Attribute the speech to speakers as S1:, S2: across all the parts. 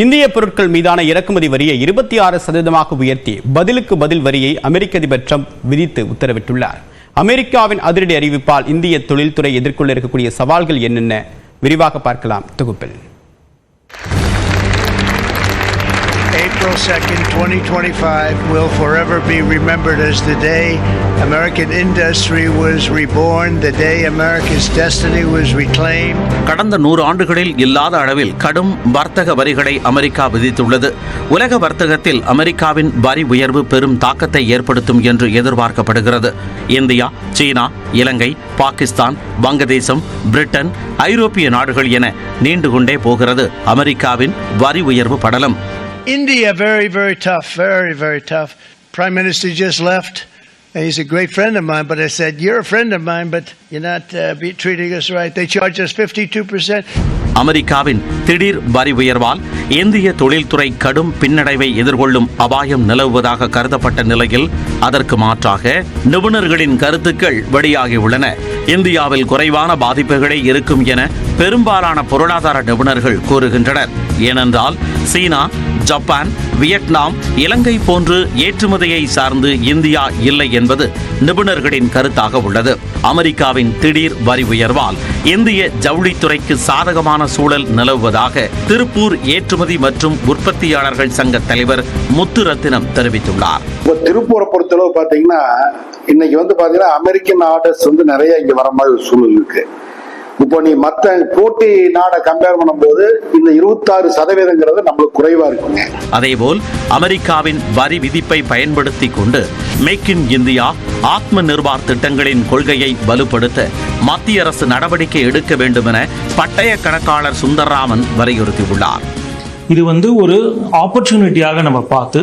S1: இந்திய பொருட்கள் மீதான இறக்குமதி வரியை இருபத்தி ஆறு சதவீதமாக உயர்த்தி பதிலுக்கு பதில் வரியை அமெரிக்க அதிபர் ட்ரம்ப் விதித்து உத்தரவிட்டுள்ளார். அமெரிக்காவின் அதிரடி அறிவிப்பால் இந்திய தொழில்துறை எதிர்கொள்ள இருக்கக்கூடிய சவால்கள் என்னென்ன? விரிவாக பார்க்கலாம். தொகுப்பில்
S2: April 2nd, 2025 will forever be remembered as the day American industry was reborn, the day America's destiny was reclaimed.
S3: கடந்த நூறு ஆண்டுகளில் இல்லாத அளவில் கடும் வர்த்தக வரிகளை அமெரிக்கா விதித்துள்ளது. உலக வர்த்தகத்தில் அமெரிக்காவின் வரி உயர்வு பெரும் தாக்கத்தை ஏற்படுத்தும் என்று எதிர்பார்க்கப்படுகிறது. இந்தியா சீனா இலங்கை பாகிஸ்தான் வங்கதேசம் பிரிட்டன் ஐரோப்பிய நாடுகள் என நீண்டு கொண்டே போகிறது அமெரிக்காவின் வரி உயர்வு படலம்.
S2: India, very, very tough, very, very tough. Prime Minister just left. and He's a great friend of mine, but I said, You're a friend of mine, but you're not uh, be treating us right. They charge us 52%.
S3: அமெரிக்காவின் திடீர் வரி உயர்வால் இந்திய தொழில்துறை கடும் பின்னடைவை எதிர்கொள்ளும் அபாயம் நிலவுவதாக கருதப்பட்ட நிலையில் அதற்கு மாற்றாக நிபுணர்களின் கருத்துக்கள் வெளியாகியுள்ளன இந்தியாவில் குறைவான பாதிப்புகளே இருக்கும் என பெரும்பாலான பொருளாதார நிபுணர்கள் கூறுகின்றனர். ஏனென்றால் சீனா ஜப்பான் வியட்நாம் இலங்கை போன்று ஏற்றுமதியை சார்ந்து இந்தியா இல்லை என்பது நிபுணர்களின் கருத்தாக உள்ளது. அமெரிக்காவின் திடீர் வரி உயர்வால் இந்திய ஜவுளித்துறைக்கு சாதகமான சூழல் நிலவுவதாக திருப்பூர் ஏற்றுமதி மற்றும் உற்பத்தியாளர்கள் சங்க தலைவர் முத்துரத்தினம் தெரிவித்துள்ளார்.
S4: திருப்பூரை பொறுத்தளவு பாத்தீங்கன்னா இன்னைக்கு வந்து பாத்தீங்கன்னா அமெரிக்கன் ஆர்டர்ஸ் வந்து நிறைய இங்க வர மாதிரி சூழல் இருக்கு. இப்போ நீ மத்த போட்டி நாடை கம்பேர் பண்ணும்போது இந்த இருபத்தாறு சதவீதங்கிறது நம்மளுக்கு குறைவா இருக்குங்க.
S3: அதேபோல் அமெரிக்காவின் வரி விதிப்பை பயன்படுத்தி கொண்டு make in India Atma Nirbhar திட்டங்களின் கொள்கையை வலுப்படுத்த மத்திய அரசு நடவடிக்கை எடுக்க வேண்டும் என பட்டய கணக்காளர் சுந்தர்ராமன் வலியுறுத்தியுள்ளார்.
S5: இது வந்து ஒரு ஆப்பர்ச்சுனிட்டியாக நம்ம பார்த்து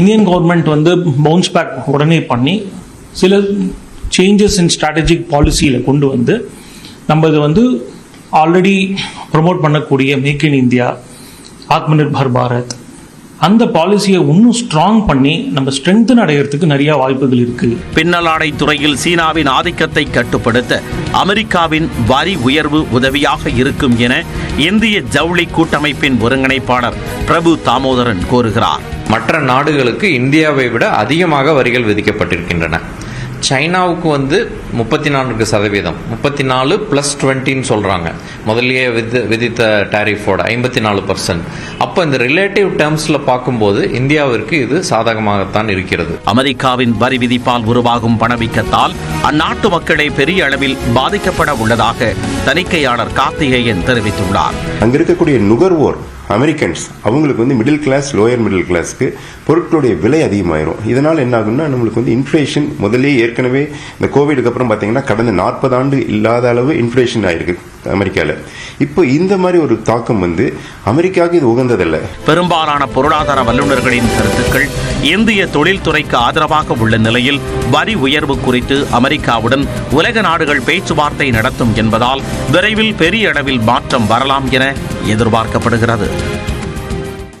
S5: இந்தியன் கவர்மெண்ட் வந்து பவுன்ஸ் பேக் உடனே பண்ணி சில சேஞ்சஸ் இன் ஸ்ட்ராட்டஜிக் பாலிசியில் கொண்டு வந்து நம்ம இது வந்து ஆல்ரெடி ப்ரொமோட் பண்ணக்கூடிய make in India Atma Nirbhar Bharat அந்த பாலிசியை இன்னும் ஸ்ட்ராங் பண்ணி நம்ம ஸ்ட்ரென்தன் அடையிறதுக்கு நிறைய வாய்ப்புகள் இருக்குது
S3: பின்னலாடை துறையில் சீனாவின் ஆதிக்கத்தை கட்டுப்படுத்த அமெரிக்காவின் வரி உயர்வு உதவியாக இருக்கும் என இந்திய ஜவுளி கூட்டமைப்பின் ஒருங்கிணைப்பாளர் பிரபு தாமோதரன் கூறுகிறார்
S6: மற்ற நாடுகளுக்கு இந்தியாவை விட அதிகமாக வரிகள் விதிக்கப்பட்டிருக்கின்றன. சைனாவுக்கு வந்து முப்பத்தி நான்கு சதவீதம். முப்பத்தி நாலு ப்ளஸ் டுவெண்ட்டின்னு சொல்கிறாங்க முதல்லயே விதி விதித்த டேரிஃபோட ஐம்பத்தி நாலு பர்சன்ட் அப்போ இந்த ரிலேட்டிவ் டேர்ம்ஸில் பார்க்கும்போது இந்தியாவிற்கு இது சாதகமாகத்தான் இருக்கிறது.
S3: அமெரிக்காவின் வரி விதிப்பால் உருவாகும் பணவீக்கத்தால் அந்நாட்டு மக்களே பெரிய அளவில் பாதிக்கப்பட உள்ளதாக தணிக்கையாளர் கார்த்திகேயன் தெரிவித்துள்ளார்.
S7: அங்க இருக்கக்கூடிய நுகர்வோர் அமெரிக்கன்ஸ் அவங்களுக்கு வந்து மிடில் கிளாஸ் லோயர் மிடில் கிளாஸ்க்கு பொருட்களுடைய விலை அதிகமாயிரும். இதனால் என்ன ஆகும்னா நம்மளுக்கு வந்து இன்ஃப்ளேஷன் முதலே ஏற்கனவே இந்த கோவிடுக்கு அப்புறம் பார்த்தீங்கன்னா கடந்த நாற்பது ஆண்டு இல்லாத அளவு இன்ஃப்ளேஷன் ஆயிருக்கு. அமெரிக்காவில் இப்போ இந்த மாதிரி ஒரு தாக்கம் வந்து அமெரிக்காவுக்கு இது உகந்ததல்ல.
S3: பெரும்பாலான பொருளாதார வல்லுநர்களின் கருத்துக்கள் இந்திய தொழில்துறைக்கு ஆதரவாக உள்ள நிலையில் வரி உயர்வு குறித்து அமெரிக்காவுடன் உலக நாடுகள் பேச்சுவார்த்தை நடத்தும் என்பதால் விரைவில் பெரிய அளவில் மாற்றம் வரலாம் என எதிர்பார்க்கப்படுகிறது.